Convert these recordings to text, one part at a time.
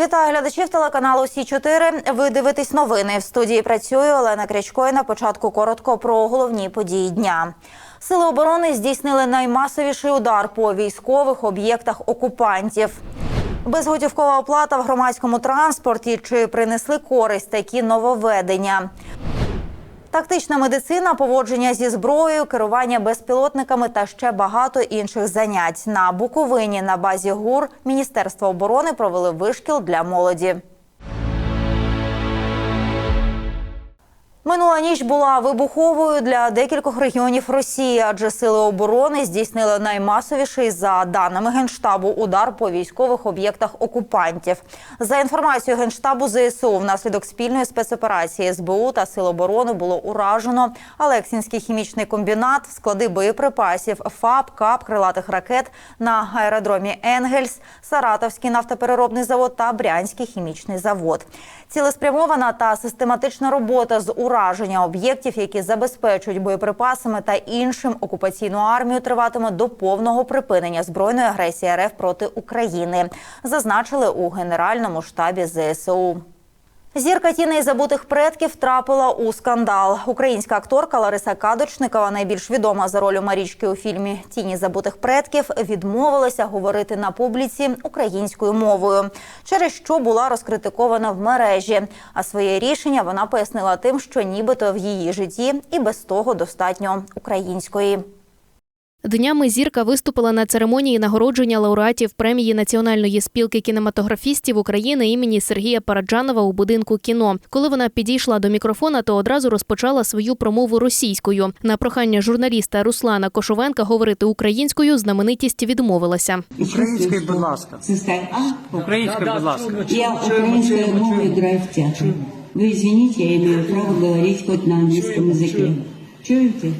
Вітаю глядачів телеканалу Сі 4 Ви дивитесь новини. В студії працює Олена Крячко. І На початку коротко про головні події дня. Сили оборони здійснили наймасовіший удар по військових об'єктах окупантів. Безготівкова оплата в громадському транспорті чи принесли користь такі нововведення. Тактична медицина, поводження зі зброєю, керування безпілотниками та ще багато інших занять. На Буковині на базі ГУР Міністерства оборони провели вишкіл для молоді. Минула ніч була вибуховою для декількох регіонів Росії, адже сили оборони здійснили наймасовіший за даними генштабу удар по військових об'єктах окупантів. За інформацією генштабу ЗСУ, внаслідок спільної спецоперації СБУ та сил оборони було уражено Алексінський хімічний комбінат, склади боєприпасів, ФАБ, КАП, крилатих ракет на аеродромі Енгельс, Саратовський нафтопереробний завод та Брянський хімічний завод. Цілеспрямована та систематична робота з ураження об'єктів, які забезпечують боєприпасами та іншим окупаційну армію, триватиме до повного припинення збройної агресії РФ проти України, зазначили у генеральному штабі ЗСУ. Зірка тіней забутих предків трапила у скандал. Українська акторка Лариса Кадочникова, найбільш відома за ролю Марічки у фільмі Тіні забутих предків, відмовилася говорити на публіці українською мовою, через що була розкритикована в мережі. А своє рішення вона пояснила тим, що нібито в її житті і без того достатньо української. Днями зірка виступила на церемонії нагородження лауреатів премії Національної спілки кінематографістів України імені Сергія Параджанова у будинку кіно. Коли вона підійшла до мікрофона, то одразу розпочала свою промову російською. На прохання журналіста Руслана Кошовенка говорити українською знаменитість відмовилася. Українською, будь ласка. Українською, будь ласка. Я украинскую мову играю в театр. Вы извините, я имею право говорить хоть на английском языке. Чуете?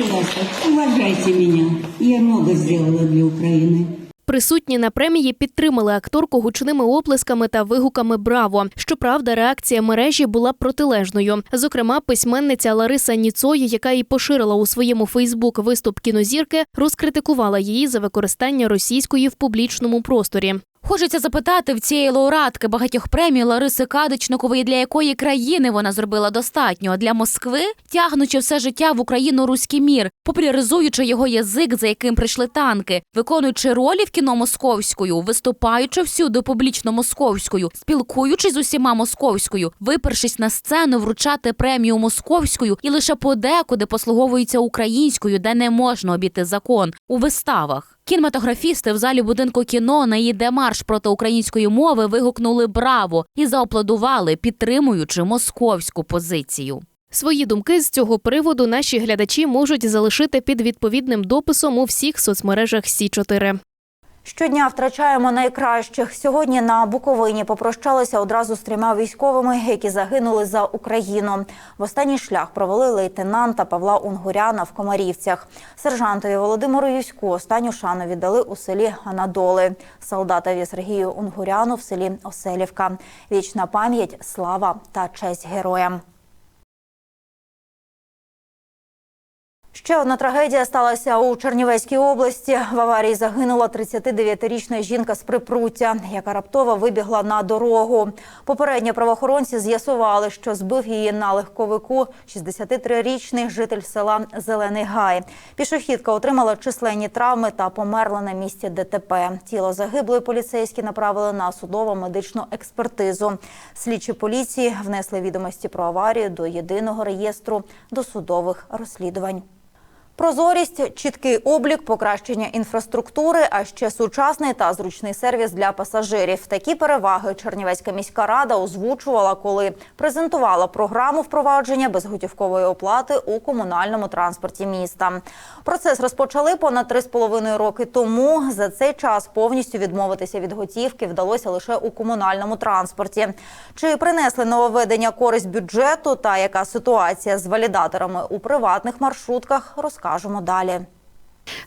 Будьте уважайте меня. Я много сделала для Украины. Присутні на премії підтримали акторку гучними оплесками та вигуками Браво. Щоправда, реакція мережі була протилежною. Зокрема, письменниця Лариса Ніцой, яка і поширила у своєму Фейсбук виступ кінозірки, розкритикувала її за використання російської в публічному просторі. Хочеться запитати в цієї лауреатки багатьох премій Лариси Кадичникової, для якої країни вона зробила достатньо для Москви, тягнучи все життя в Україну руський мір, популяризуючи його язик, за яким прийшли танки, виконуючи ролі в кіно московською, виступаючи всюди публічно московською, спілкуючись з усіма московською, випершись на сцену, вручати премію московською і лише подекуди послуговується українською, де не можна обійти закон у виставах. Кінематографісти в залі будинку кіно на її демарш проти української мови вигукнули браво і зааплодували, підтримуючи московську позицію. Свої думки з цього приводу наші глядачі можуть залишити під відповідним дописом у всіх соцмережах Сі 4 Щодня втрачаємо найкращих. Сьогодні на Буковині попрощалися одразу з трьома військовими, які загинули за Україну. В останній шлях провели лейтенанта Павла Унгуряна в Комарівцях. Сержантові Володимиру Юську останню шану віддали у селі Анадоли. Солдатові Сергію Унгуряну в селі Оселівка. Вічна пам'ять, слава та честь героям. Ще одна трагедія сталася у Чернівецькій області. В аварії загинула 39-річна жінка з припруття, яка раптово вибігла на дорогу. Попередньо правоохоронці з'ясували, що збив її на легковику 63-річний житель села Зелений Гай. Пішохідка отримала численні травми та померла на місці ДТП. Тіло загиблої поліцейські направили на судово-медичну експертизу. Слідчі поліції внесли відомості про аварію до єдиного реєстру досудових розслідувань. Прозорість, чіткий облік, покращення інфраструктури, а ще сучасний та зручний сервіс для пасажирів. Такі переваги Чернівецька міська рада озвучувала, коли презентувала програму впровадження безготівкової оплати у комунальному транспорті міста. Процес розпочали понад 3,5 роки тому. За цей час повністю відмовитися від готівки вдалося лише у комунальному транспорті. Чи принесли нововведення користь бюджету та яка ситуація з валідаторами у приватних маршрутках, розкажемо далі.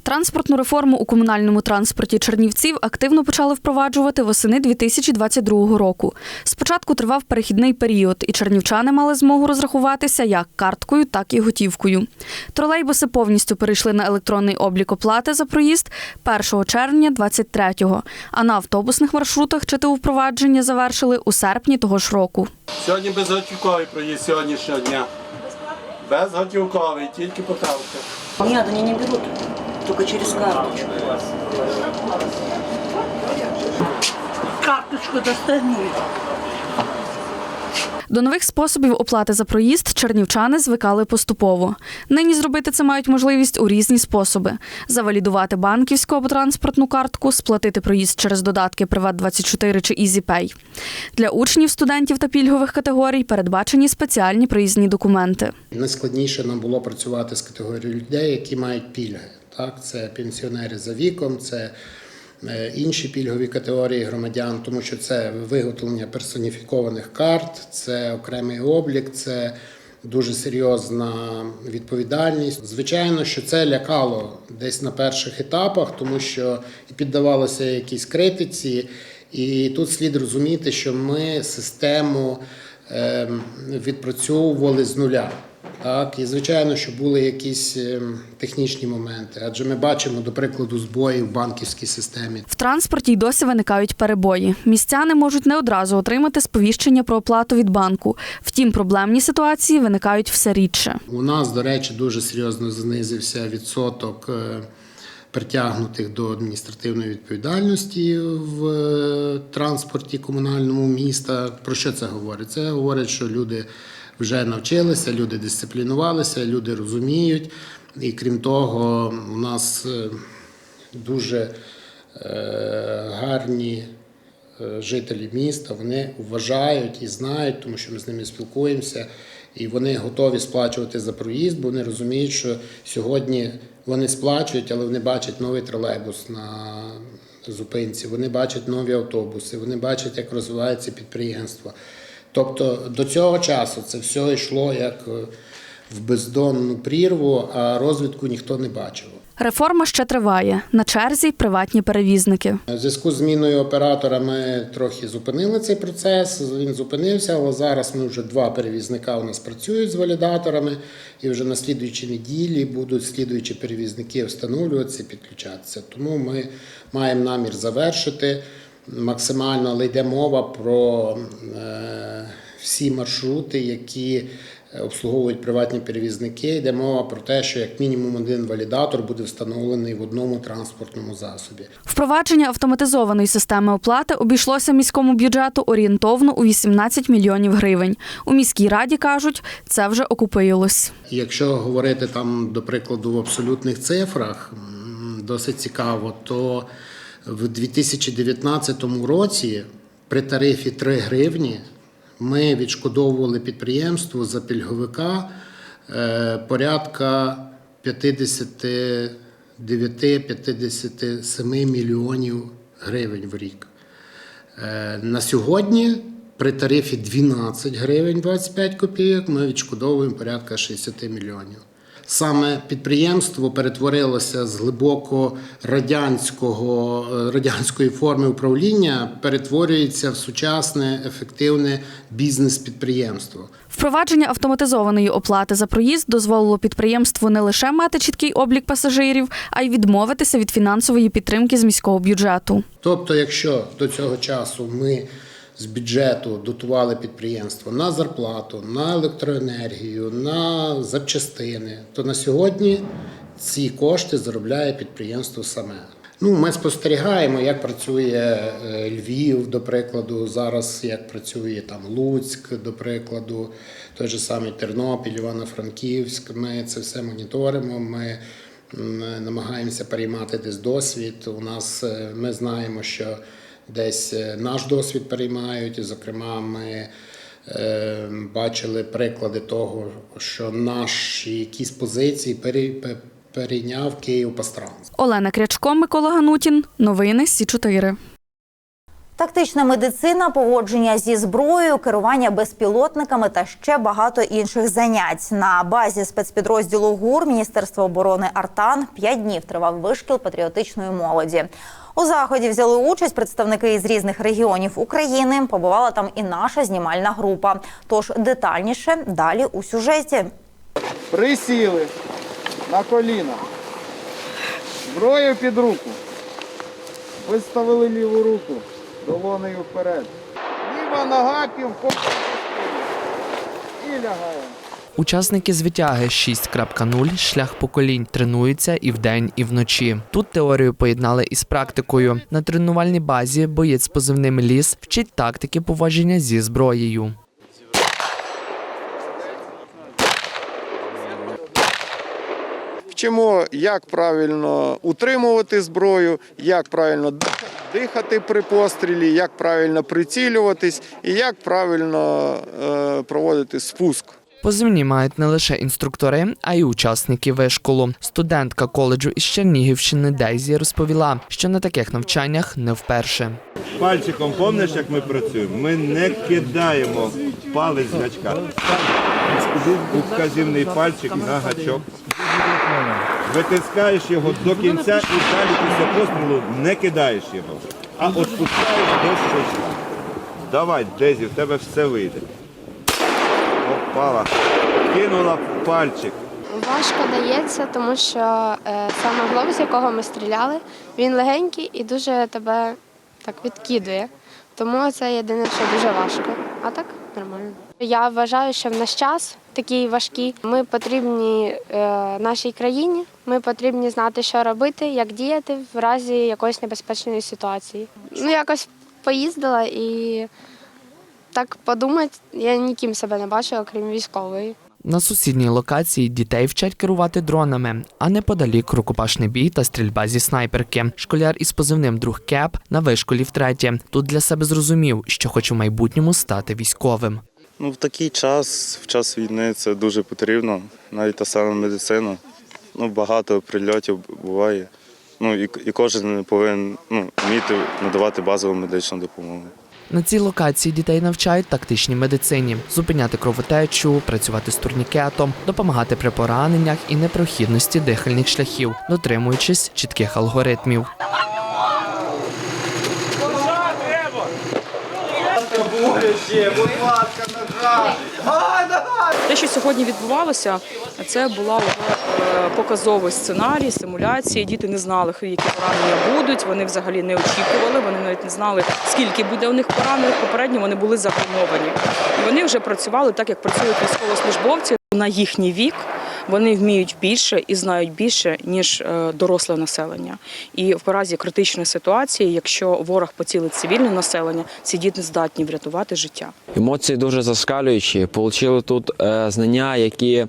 Транспортну реформу у комунальному транспорті Чернівців активно почали впроваджувати восени 2022 року. Спочатку тривав перехідний період, і чернівчани мали змогу розрахуватися як карткою, так і готівкою. Тролейбуси повністю перейшли на електронний облік оплати за проїзд 1 червня 23-го, а на автобусних маршрутах ЧТУ впровадження завершили у серпні того ж року. Сьогодні безготівковий проїзд сьогоднішнього дня. Безготівковий, тільки поправка. Нет, они не берут, только через карточку. Карточку достань. До нових способів оплати за проїзд чернівчани звикали поступово. Нині зробити це мають можливість у різні способи: завалідувати банківську або транспортну картку, сплатити проїзд через додатки Приват24 чи EasyPay. Для учнів, студентів та пільгових категорій передбачені спеціальні проїзні документи. Найскладніше нам було працювати з категорією людей, які мають пільги. Так, це пенсіонери за віком, це інші пільгові категорії громадян, тому що це виготовлення персоніфікованих карт, це окремий облік, це дуже серйозна відповідальність. Звичайно, що це лякало десь на перших етапах, тому що і піддавалося якійсь критиці. І тут слід розуміти, що ми систему ем, відпрацьовували з нуля. Так, і звичайно, що були якісь ем, технічні моменти, адже ми бачимо, до прикладу, збої в банківській системі. В транспорті й досі виникають перебої. Містяни можуть не одразу отримати сповіщення про оплату від банку. Втім, проблемні ситуації виникають все рідше. У нас, до речі, дуже серйозно знизився відсоток е, притягнутих до адміністративної відповідальності в е, транспорті комунальному міста. Про що це говорить? Це говорить, що люди вже навчилися, люди дисциплінувалися, люди розуміють. І крім того, у нас е, дуже е, гарні е, жителі міста, вони вважають і знають, тому що ми з ними спілкуємося, і вони готові сплачувати за проїзд, бо вони розуміють, що сьогодні вони сплачують, але вони бачать новий тролейбус на зупинці, вони бачать нові автобуси, вони бачать, як розвивається підприємство. Тобто до цього часу це все йшло як е, в бездонну прірву, а розвитку ніхто не бачив. Реформа ще триває. На черзі приватні перевізники. У зв'язку з зміною оператора ми трохи зупинили цей процес. Він зупинився, але зараз ми вже два перевізника у нас працюють з валідаторами, і вже на слідуючій неділі будуть слідуючі перевізники встановлюватися, підключатися. Тому ми маємо намір завершити максимально, але йде мова про е, всі маршрути, які обслуговують приватні перевізники. Йде мова про те, що як мінімум один валідатор буде встановлений в одному транспортному засобі. Впровадження автоматизованої системи оплати обійшлося міському бюджету орієнтовно у 18 мільйонів гривень. У міській раді кажуть, це вже окупилось. Якщо говорити там, до прикладу, в абсолютних цифрах, досить цікаво, то в 2019 році при тарифі 3 гривні ми відшкодовували підприємству за пільговика е, порядка 59-57 мільйонів гривень в рік. Е, На сьогодні при тарифі 12 гривень 25 копійок ми відшкодовуємо порядка 60 мільйонів. Саме підприємство перетворилося з глибоко радянського, е, радянської форми управління, перетворюється в сучасне ефективне бізнес-підприємство. Впровадження автоматизованої оплати за проїзд дозволило підприємству не лише мати чіткий облік пасажирів, а й відмовитися від фінансової підтримки з міського бюджету. Тобто, якщо до цього часу ми з бюджету дотували підприємство на зарплату, на електроенергію, на запчастини, то на сьогодні ці кошти заробляє підприємство саме. Ну, ми спостерігаємо, як працює е, Львів, до прикладу, зараз як працює там Луцьк, до прикладу, той же самий Тернопіль, Івано-Франківськ. Ми це все моніторимо. Ми намагаємося переймати десь досвід. У нас е, ми знаємо, що десь е, наш досвід переймають. І, Зокрема, ми е, бачили приклади того, що наші якісь позиції пере- перейняв Київ Пастранс. Олена Крячко, Микола Ганутін. Новини Сі 4 Тактична медицина, поводження зі зброєю, керування безпілотниками та ще багато інших занять. На базі спецпідрозділу ГУР Міністерства оборони Артан п'ять днів тривав вишкіл патріотичної молоді. У заході взяли участь представники із різних регіонів України. Побувала там і наша знімальна група. Тож детальніше далі у сюжеті. Присіли на коліна. Зброю під руку. Виставили ліву руку долонею вперед. Ліва нога півком і лягаємо. Учасники з витяги 6.0 шлях поколінь тренуються і вдень, і вночі. Тут теорію поєднали із практикою. На тренувальній базі боєць з позивним ліс вчить тактики поводження зі зброєю. Вчимо, як правильно утримувати зброю, як правильно дихати при пострілі, як правильно прицілюватись і як правильно е, проводити спуск. Позивні мають не лише інструктори, а й учасники вишколу. Студентка коледжу із Чернігівщини Дейзі розповіла, що на таких навчаннях не вперше. Пальчиком помниш, як ми працюємо? Ми не кидаємо палець гачка. Указівний пальчик на гачок. Витискаєш його до кінця і далі після пострілу не кидаєш його, а відпускаєш до щочка. Давай, Дезі, в тебе все вийде. Опала. Кинула пальчик. Важко дається, тому що е, саме глок, з якого ми стріляли, він легенький і дуже тебе так відкидує. Тому це єдине, що дуже важко. А так нормально. Я вважаю, що в наш час такий важкий. Ми потрібні е, нашій країні. Ми потрібні знати, що робити, як діяти в разі якоїсь небезпечної ситуації. Ну, якось поїздила і так подумати, я ніким себе не бачу, окрім військової. На сусідній локації дітей вчать керувати дронами, а неподалік рукопашний бій та стрільба зі снайперки. Школяр із позивним друг Кеп на вишколі втретє. Тут для себе зрозумів, що хоче в майбутньому стати військовим. Ну, в такий час, в час війни, це дуже потрібно. Навіть та сама медицина. Ну, багато прильотів буває. Ну, і, і кожен повинен ну, вміти надавати базову медичну допомогу. На цій локації дітей навчають тактичній медицині, зупиняти кровотечу, працювати з турнікетом, допомагати при пораненнях і непрохідності дихальних шляхів, дотримуючись чітких алгоритмів. Те, що сьогодні відбувалося, це була е, показовий сценарій, симуляції. Діти не знали, які поранення будуть. Вони взагалі не очікували. Вони навіть не знали, скільки буде у них поранених. Попередньо вони були загальмовані. І вони вже працювали так, як працюють військовослужбовці на їхній вік. Вони вміють більше і знають більше ніж е, доросле населення. І в разі критичної ситуації, якщо ворог поцілить цивільне населення, ці діти здатні врятувати життя. Емоції дуже зашкалюючі. Получили тут е, знання, які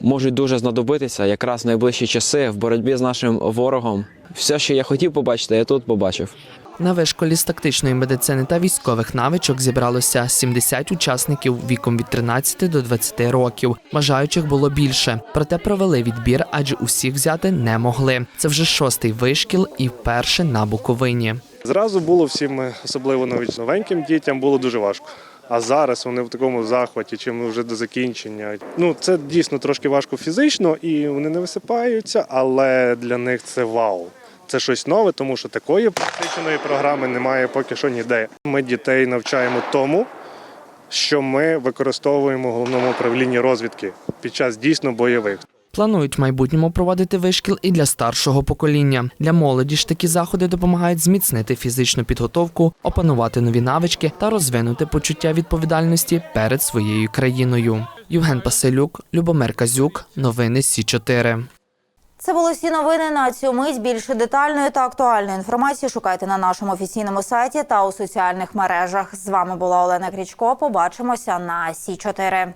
можуть дуже знадобитися якраз в найближчі часи в боротьбі з нашим ворогом. Все, що я хотів побачити, я тут побачив. На вишколі з тактичної медицини та військових навичок зібралося 70 учасників віком від 13 до 20 років. Бажаючих було більше, проте провели відбір, адже усіх взяти не могли. Це вже шостий вишкіл і вперше на Буковині. Зразу було всім, е, особливо новеньким дітям, було дуже важко. А зараз вони в такому захваті, чим вже до закінчення. Ну це дійсно трошки важко фізично, і вони не висипаються, але для них це вау. Це щось нове, тому що такої практичної програми немає поки що ніде. Ми дітей навчаємо тому, що ми використовуємо головному управлінні розвідки під час дійсно бойових. Планують в майбутньому проводити вишкіл і для старшого покоління. Для молоді ж такі заходи допомагають зміцнити фізичну підготовку, опанувати нові навички та розвинути почуття відповідальності перед своєю країною. Євген Паселюк, Любомир Казюк, новини Сі 4 Це були всі новини на цю мить. Більше детальної та актуальної інформації шукайте на нашому офіційному сайті та у соціальних мережах. З вами була Олена Крічко. Побачимося на Сі 4